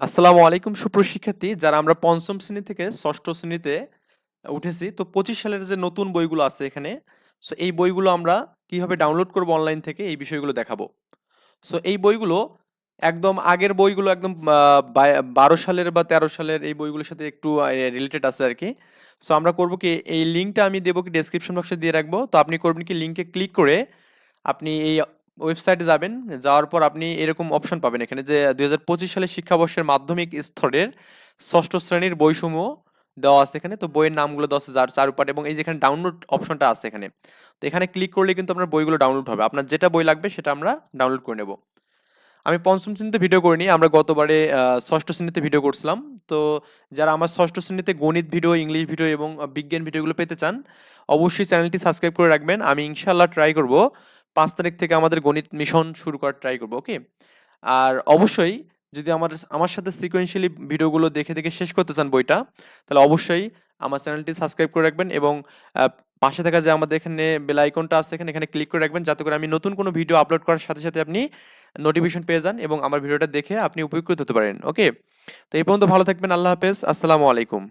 আসসালামু আলাইকুম সুপ্রশিক্ষার্থী যারা আমরা পঞ্চম শ্রেণি থেকে ষষ্ঠ শ্রেণীতে উঠেছি, তো পঁচিশ সালের যে নতুন বইগুলো আছে এখানে সো এই বইগুলো আমরা কীভাবে ডাউনলোড করব অনলাইন থেকে এই বিষয়গুলো দেখাবো। সো এই বইগুলো একদম আগের বইগুলো একদম বারো সালের বা তেরো সালের এই বইগুলোর সাথে একটু রিলেটেড আছে আর কি সো আমরা করব কি, এই লিঙ্কটা আমি দেবো কি ডেসক্রিপশন বক্সে দিয়ে রাখব। তো আপনি করবেন কি লিঙ্কে ক্লিক করে আপনি এই ওয়েবসাইটে যাবেন, যাওয়ার পর আপনি এরকম অপশন পাবেন এখানে যে দুই হাজার পঁচিশ শিক্ষাবর্ষের মাধ্যমিক স্তরের ষষ্ঠ শ্রেণির বইসমূহ দেওয়া আছে এখানে। তো বইয়ের নামগুলো দেওয়া আছে যার চারুপাট এবং এই যেখানে ডাউনলোড অপশনটা আছে এখানে। তো এখানে ক্লিক করলে কিন্তু আপনার বইগুলো ডাউনলোড হবে। আপনার যেটা বই লাগবে সেটা আমরা ডাউনলোড করে নেব। আমি পঞ্চম শ্রেণীতে ভিডিও করিনি আমরা গতবারে ষষ্ঠ শ্রেণীতে ভিডিও করছিলাম। তো যারা আমার ষষ্ঠ শ্রেণীতে গণিত ভিডিও ইংলিশ ভিডিও এবং বিজ্ঞান ভিডিওগুলো পেতে চান, অবশ্যই চ্যানেলটি সাবস্ক্রাইব করে রাখবেন। আমি ইনশাল্লাহ ট্রাই করব। পাঁচ তারিখ থেকে আমাদের গণিত মিশন শুরু করার ট্রাই করব ওকে আর অবশ্যই যদি আমার আমার সাথে সিকোয়েন্সিয়ালি ভিডিওগুলো দেখে দেখে শেষ করতে চান বইটা, তাহলে অবশ্যই আমার চ্যানেলটি সাবস্ক্রাইব করে রাখবেন এবং পাশে থাকা যে আমাদের এখানে বেল আইকনটা আছে এখানে এখানে ক্লিক করে রাখবেন যাতে করে আমি নতুন কোনো ভিডিও আপলোড করার সাথে সাথে আপনি নোটিফিকেশন পেয়ে যান এবং আমার ভিডিওটা দেখে আপনি উপকৃত হতে পারেন ওকে তো এই পর্যন্ত ভালো থাকবেন, আল্লাহ হাফেজ, আসসালামু আলাইকুম।